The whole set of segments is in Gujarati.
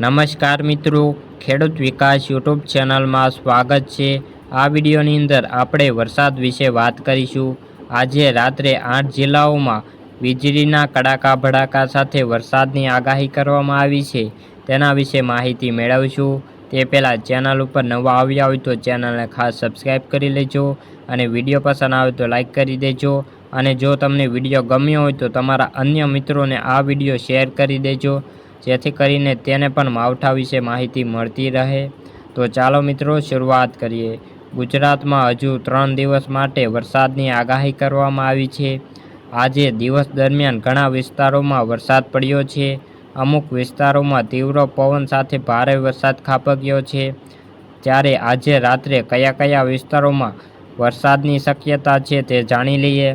નમસ્કાર મિત્રો, ખેડૂત વિકાસ યુટ્યુબ ચેનલમાં સ્વાગત છે. આ વિડીયોની અંદર આપણે વરસાદ વિશે વાત કરીશું. આજે રાત્રે આઠ જિલ્લાઓમાં વીજળીના કડાકા ભડાકા સાથે વરસાદની આગાહી કરવામાં આવી છે. તેના વિશે માહિતી મેળવશું. તે પહેલાં ચેનલ ઉપર નવા આવ્યા હોય તો ચેનલને ખાસ સબસ્ક્રાઈબ કરી લેજો અને વીડિયો પસંદ આવે તો લાઇક કરી દેજો. અને જો તમને વીડિયો ગમ્યો હોય તો તમારા અન્ય મિત્રોને આ વીડિયો શેર કરી દેજો. જેથી કરીને તેને પણ માવઠા વિશે માહિતી મળતી રહે. તો ચાલો મિત્રો, શરૂઆત કરીએ. ગુજરાતમાં હજુ ત્રણ દિવસ માટે વરસાદની આગાહી કરવામાં આવી છે. આજે દિવસ દરમિયાન ઘણા વિસ્તારોમાં વરસાદ પડ્યો છે. અમુક વિસ્તારોમાં તીવ્ર પવન સાથે ભારે વરસાદ ખાબક્યો છે. ત્યારે આજે રાત્રે કયા કયા વિસ્તારોમાં વરસાદની શક્યતા છે તે જાણી લઈએ.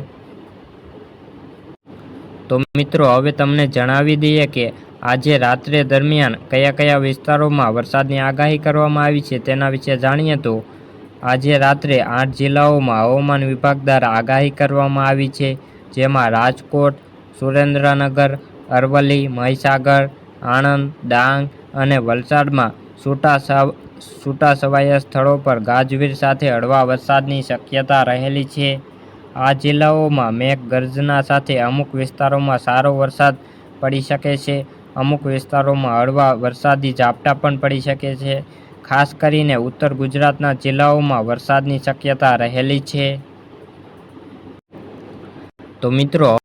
તો મિત્રો, હવે તમને જણાવી દઈએ કે આજે રાત્રે દરમિયાન કયા કયા વિસ્તારોમાં વરસાદની આગાહી કરવામાં આવી છે તેના વિશે જાણીએ તો આજે રાત્રે આઠ જિલ્લાઓમાં હવામાન વિભાગ દ્વારા આગાહી કરવામાં આવી છે, જેમાં રાજકોટ, સુરેન્દ્રનગર, અરવલ્લી, મહીસાગર, આણંદ, ડાંગ અને વલસાડમાં છૂટા છૂટા છવાયા સ્થળો પર ગાજવીજ સાથે હળવા વરસાદની શક્યતા રહેલી છે. આ જિલ્લાઓમાં મેઘ ગર્જના સાથે અમુક વિસ્તારોમાં સારો વરસાદ પડી શકે છે. અમુક વિસ્તારોમાં હળવા વરસાદી ઝાપટા પણ પડી શકે છે. ખાસ કરીને ઉત્તર ગુજરાતના જિલ્લાઓમાં વરસાદની શક્યતા રહેલી છે. તો મિત્રો